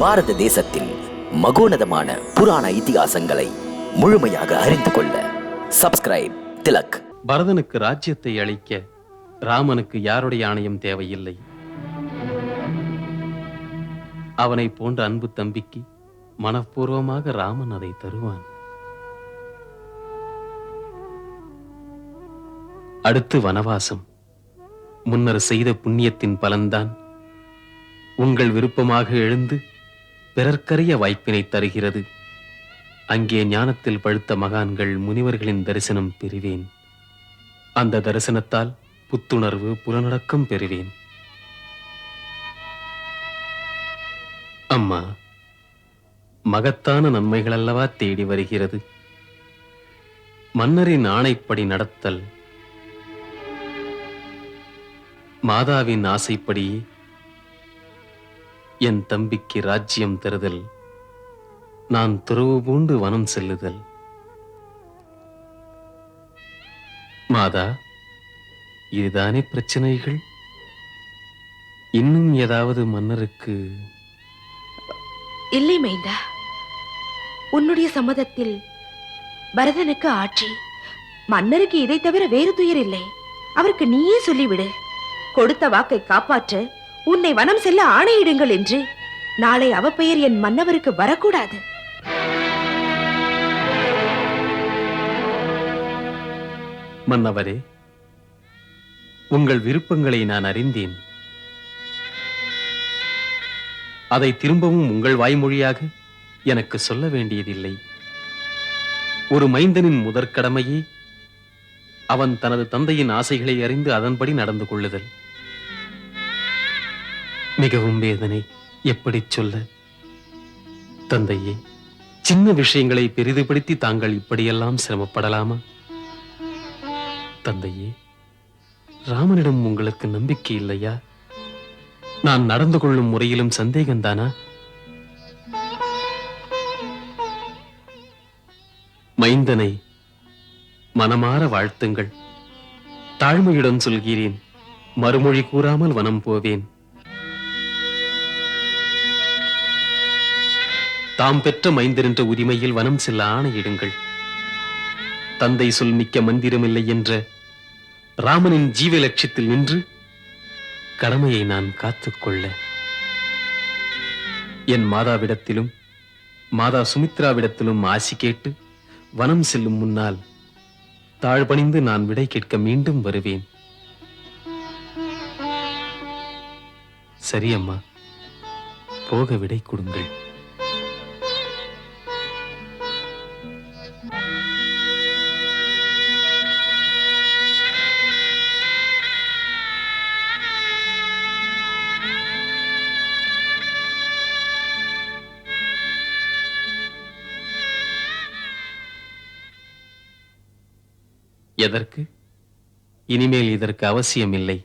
பாரத தேசத்தின் மகோனதமான புராண இதிகாசங்களை முழுமையாக அறிந்து கொள்ள சப்ஸ்கிரைப் திலக். பரதனுக்கு ராஜ்யத்தை அளிக்க ராமனுக்கு யாருடைய ஆணையம் தேவையில்லை. அவனை போன்ற அன்பு தம்பிக்கு மனப்பூர்வமாக ராமன் அதை தருவான். அடுத்து வனவாசம். முன்னர் செய்த புண்ணியத்தின் பலன்தான் உங்கள் விருப்பமாக எழுந்து பிறர்க்கரிய வாய்ப்பினை தருகிறது. அங்கே ஞானத்தில் பழுத்த மகான்கள் முனிவர்களின் தரிசனம் பெறுவேன். அந்த தரிசனத்தால் புத்துணர்வு புலனடக்கம் பெறுவேன். அம்மா மகத்தான நன்மைகள் அல்லவா தேடி வருகிறது. மன்னரின் ஆணைப்படி நடத்தல். மாதாவின் ஆசைப்படி என் தம்பிக்கு ராஜ்யம் தருதல். நான் துறவு பூண்டு வனம் செல்லுதல். மாதா இதுதானே பிரச்சனைகள்? இன்னும் ஏதாவது மன்னருக்கு? இல்லை மைந்தா. உன்னுடைய சம்மதத்தில் பரதனுக்கு ஆட்சி. மன்னருக்கு இதை தவிர வேறு துயர் இல்லை. அவருக்கு நீயே சொல்லிவிடு. கொடுத்த வாக்கை காப்பாற்ற. உன்னை வனம் செல்ல ஆணையிடுங்கள் என்று நாளை அவ பெயர் என் மன்னவருக்கு வரக்கூடாது. மன்னவரே உங்கள் விருப்பங்களை நான் அறிந்தேன். அதை திரும்பவும் உங்கள் வாய்மொழியாக எனக்கு சொல்ல வேண்டியதில்லை. ஒரு மைந்தனின் முதற்கடமையே அவன் தனது தந்தையின் ஆசைகளை அறிந்து அதன்படி நடந்து கொள்ளுதல். மிகவும் வேதனை. எப்படி சொல்ல? தந்தையே சின்ன விஷயங்களை பெரிதுபடுத்தி தாங்கள் இப்படியெல்லாம் சிரமப்படலாமா? தந்தையே ராமனிடம் உங்களுக்கு நம்பிக்கை இல்லையா? நான் நடந்து கொள்ளும் முறையிலும் சந்தேகம்தானா மைந்தனை மனமாற வாழ்த்துங்கள். தாழ்மையுடன் சொல்கிறேன் மறுமொழி கூறாமல் வனம் போவேன். தாம் பெற்ற மைந்தர் என்ற உரிமையில் வனம் செல்ல ஆணையிடுங்கள். தந்தை சொல் மிக்க மந்திரமில்லை என்ற ராமனின் ஜீவ லட்சியத்தில் நின்று கடமையை நான் காத்துக்கொள்ள என் மாதாவிடத்திலும் மாதா சுமித்ராவிடத்திலும் ஆசி கேட்டு வனம் செல்லும் முன்னால் தாழ்பணிந்து நான் விடை கேட்க மீண்டும் வருவேன். சரி அம்மா போக விடை கொடுங்கள். எதற்கு? இனிமேல் இதற்கு அவசியமில்லை.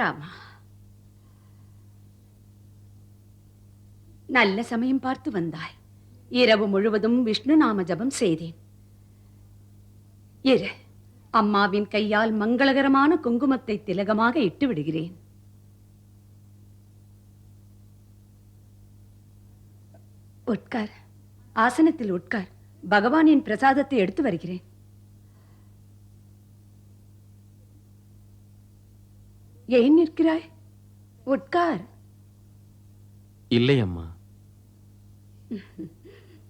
ராமா. நல்ல சமயம் பார்த்து வந்தாய். இரவு முழுவதும் விஷ்ணு நாம ஜபம் செய்தேன். இரு அம்மாவின் கையால் மங்களகரமான குங்குமத்தை திலகமாக இட்டு விடுகிறேன் உட்கார். ஆசனத்தில் உட்கார். பகவானின் பிரசாதத்தை எடுத்து வருகிறேன். ஏன் நிற்கிறாய்? உட்கார். இல்லை அம்மா.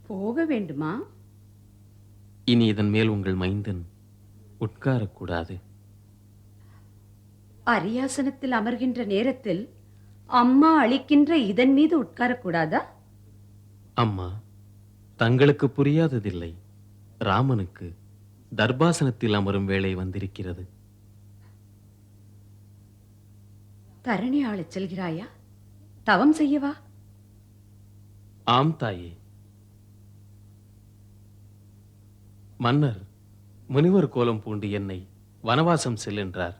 போக வேண்டுமா? இனி இதன் மேல் உங்கள் மைந்தன் உட்காரக்கூடாது. அரியாசனத்தில் அமர்கின்ற நேரத்தில் அம்மா அளிக்கின்ற இதன் மீது உட்காரக்கூடாதா? அம்மா தங்களுக்கு புரியாததில்லை. ராமனுக்கு தர்பாசனத்தில் அமரும் வேளை வந்திருக்கிறது. தரணி ஆளச் செல்கிறாயா? தவம் செய்யவா? ஆம் தாயே. மன்னர் முனிவர் கோலம் பூண்டு என்னை வனவாசம் செல்லென்றார்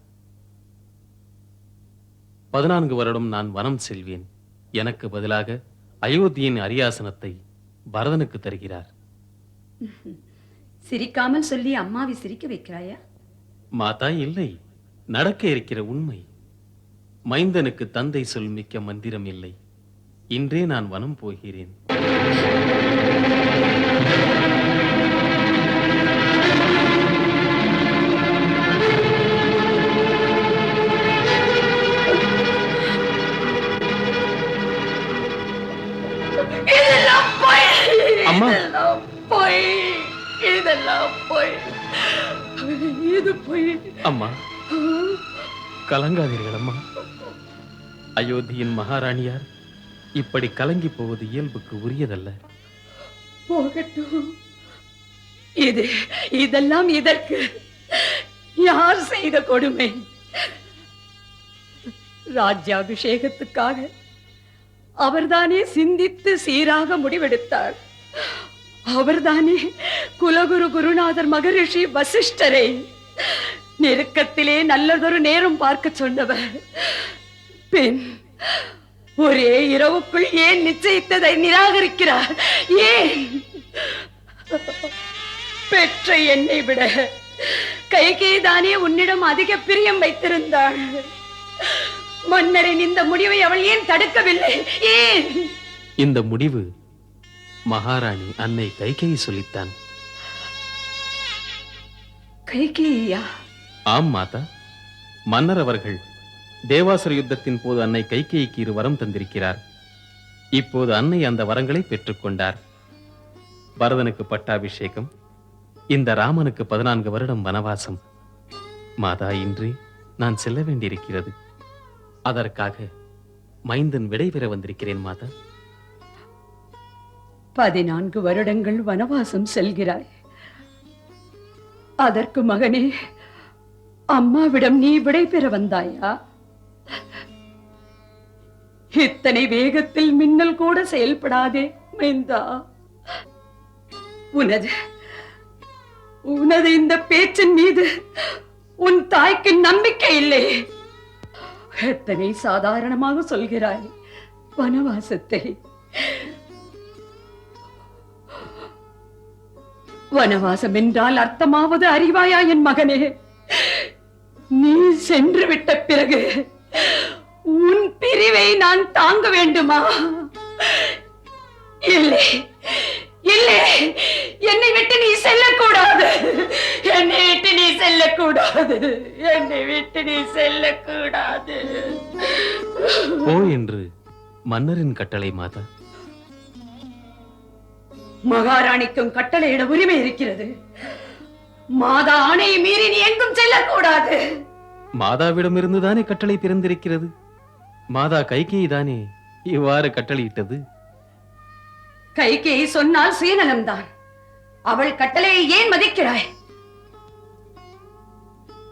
பதினான்கு வருடம் நான் வனம் செல்வேன். எனக்கு பதிலாக அயோத்தியின் அரியாசனத்தை பரதனுக்கு தருகிறார். சிரிக்காமல் சொல்லி அம்மாவை சிரிக்க வைக்கிறாயா? மாதா இல்லை. நடக்க இருக்கிற உண்மை மைந்தனுக்கு தந்தை சொல் மிக்க மந்திரம் இல்லை. இன்றே நான் வனம் போகிறேன். இதெல்லாம் பொய். அம்மா. இதெல்லாம் பொய். இதெல்லாம் பொய். இது பொய். அம்மா. கலங்காதீர்கள் அம்மா. அயோத்தியின் மகாராணியார் இப்படி கலங்கி போவது இயல்புக்கு உரியதல்ல. போகட்டும். இது இதெல்லாம் இதற்கு யார் செய்த கொடுமை? ராஜ்யாபிஷேகத்துக்காக அவர்தானே சிந்தித்து சீராக முடிவெடுத்தார். அவர்தானே குலகுரு குருநாதர் மகரிஷி வசிஷ்டரை நெருக்கத்திலே நல்லதொரு நேரம் பார்க்க சொன்னவர். பின் ஒரே இரவுக்குள் ஏன் நிச்சயித்ததை நிராகரிக்கிறார்? ஏன்? பெற்ற என்னை விட கைகேதானே உன்னிடம் அதிக பிரியம் வைத்திருந்தாள். மன்னரின் இந்த முடிவை அவள் ஏன் தடுக்கவில்லை? ஏன்? இந்த முடிவு மகாராணி அன்னை கைகேயி சொல்லித்தான். கைகேயா ஆம் மாதா. மன்னர் அவர்கள் தேவாசுர யுத்தத்தின் போது அன்னை கைகேயிக்கு இரு வரம் தந்திருக்கிறார். இப்போது அன்னை அந்த வரங்களை பெற்றுக்கொண்டார் பரதனுக்கு பட்டாபிஷேகம் இந்த ராமனுக்கு பதினான்கு வருடம் வனவாசம். மாதா இன்றி நான் செல்ல வேண்டியிருக்கிறது. அதற்காக மைந்தன் விடைபெற வந்திருக்கிறேன் மாதா. பதினான்கு வருடங்கள் வனவாசம் செல்கிறாய். அதற்கு மகனே அம்மாவிடம் நீ விடை பெற வந்தாயா? இத்தனை வேகத்தில் மின்னல் கூட செயல்படாதே மைந்தா. உனது உனது இந்த பேச்சின் மீது உன் தாய்க்கு நம்பிக்கை இல்லை. எத்தனை சாதாரணமாக சொல்கிறாய் வனவாசத்தை. வனவாசம் என்றால் அர்த்தமாவது அறிவாயா என் மகனே? நீ சென்று விட்ட பிறகு உன் பிரிவை நான் தாங்க வேண்டுமா? இல்லை இல்லை. என்னை விட்டு நீ செல்லக்கூடாது. என்னை விட்டு நீ செல்லக்கூடாது. என்னை விட்டு நீ செல்லக்கூடாது. போ என்று மன்னரின் கட்டளை மாதா. மகாராணிக்கும் கட்டளையிட உரிமை இருக்கிறது. மாதா ஆணையை மீறி நீ எங்கும் செல்லக்கூடாது. மாதாவிடமிருந்து தானே கட்டளை பிறந்திருக்கிறது? மாதா கைகேயி தானே இவ்வாறு கட்டளையிட்டது? கைகேயி சொன்னால் சுயநலம்தான். அவள் கட்டளையை ஏன் மதிக்கிறாய்?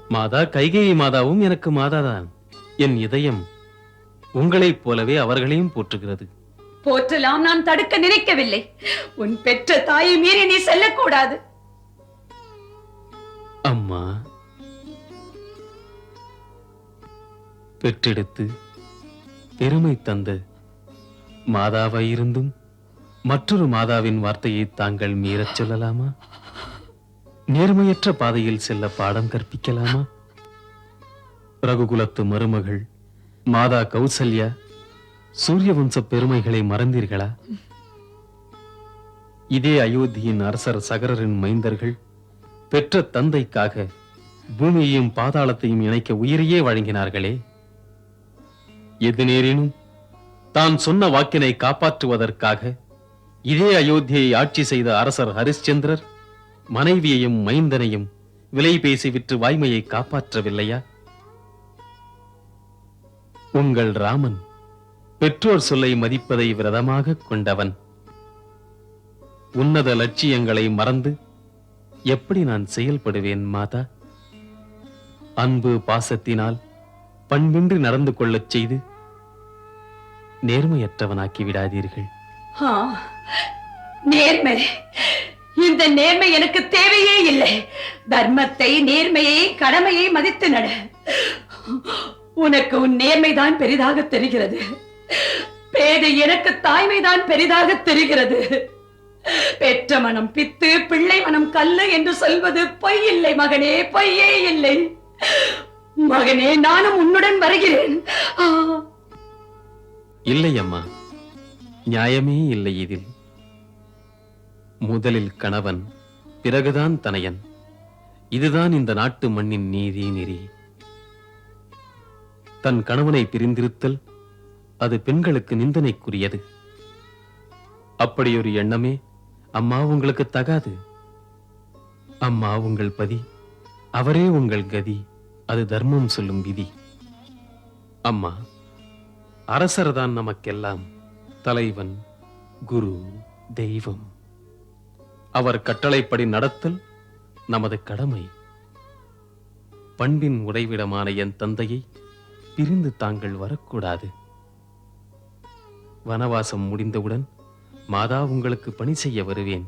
மாதா கைகேயி மாதாவும் எனக்கு மாதாதான். என் இதயம் உங்களைப் போலவே அவர்களையும் போற்றுகிறது. போற்றலாம் நான் தடுக்க நினைக்கவில்லை. உன் பெற்ற தாயை மீறி நீ செல்லக்கூடாது. அம்மா பெற்றெடுத்து பெருமை தந்த மாதாவாயிருந்தும் மற்றொரு மாதாவின் வார்த்தையை தாங்கள் மீறச் சொல்லலாமா? நேர்மையற்ற பாதையில் செல்ல பாடம் கற்பிக்கலாமா? ரகுகுலத்து மருமகள் மாதா கௌசல்யா சூரிய வம்ச பெருமைகளை மறந்தீர்களா? இதே அயோத்தியின் அரசர் சகரரின் மைந்தர்கள் பெற்ற தந்தைக்காக பூமியையும் பாதாளத்தையும் இணைக்க உயிரையே வழங்கினார்களே. எது நேரினும் தான் சொன்ன வாக்கினை காப்பாற்றுவதற்காக இதே அயோத்தியை ஆட்சி செய்த அரசர் ஹரிச்சந்திரர் மனைவியையும் மைந்தனையும் விலை பேசி விற்று வாய்மையை காப்பாற்றவில்லையா? உங்கள் ராமன் பெற்றோர் சொல்லை மதிப்பதை விரதமாக கொண்டவன். உன்னத லட்சியங்களை மறந்து எப்படி நான் செயல்படுவேன் மாதா? அன்பு பாசத்தினால் பண்பின்றி நடந்து கொள்ளச் செய்து நேர்மையற்றவனாக்கி விடாதீர்கள் ஆ, நேர்மை. இந்த நேர்மை எனக்கு தேவையே இல்லை. தர்மத்தை நேர்மையை கடமையை மதித்து நட. உனக்கு உன் நேர்மைதான் பெரிதாக தெரிகிறது. பேதை எனக்கு தாய்மைதான் பெரிதாக தெரிகிறது. பெற்ற மனம் பித்து பிள்ளை மனம் கல்லு என்று சொல்வது பொய் இல்லை மகனே பொய்யே இல்லை. மகனே நானும் உன்னுடன் வருகிறேன். இல்லை அம்மா நியாயமே இல்லை இதில். முதலில் கணவன் பிறகுதான் தனையன். இதுதான் இந்த நாட்டு மண்ணின் நீதி நெறி. தன் கணவனை பிரிந்திருத்தல் அது பெண்களுக்கு நிந்தனைக்குரியது. அப்படியொரு எண்ணமே அம்மா உங்களுக்கு தகாது. அம்மா உங்கள் பதி அவரே உங்கள் கதி. அது தர்மம் சொல்லும் விதி. அம்மா அரசர்தான் நமக்கெல்லாம் தலைவன் குரு தெய்வம். அவர் கட்டளைப்படி நடத்தல் நமது கடமை. பண்பின் உறைவிடமான என் தந்தையை பிரிந்து தாங்கள் வரக்கூடாது. வனவாசம் முடிந்தவுடன் மாதா உங்களுக்கு பணி செய்ய வருவேன்.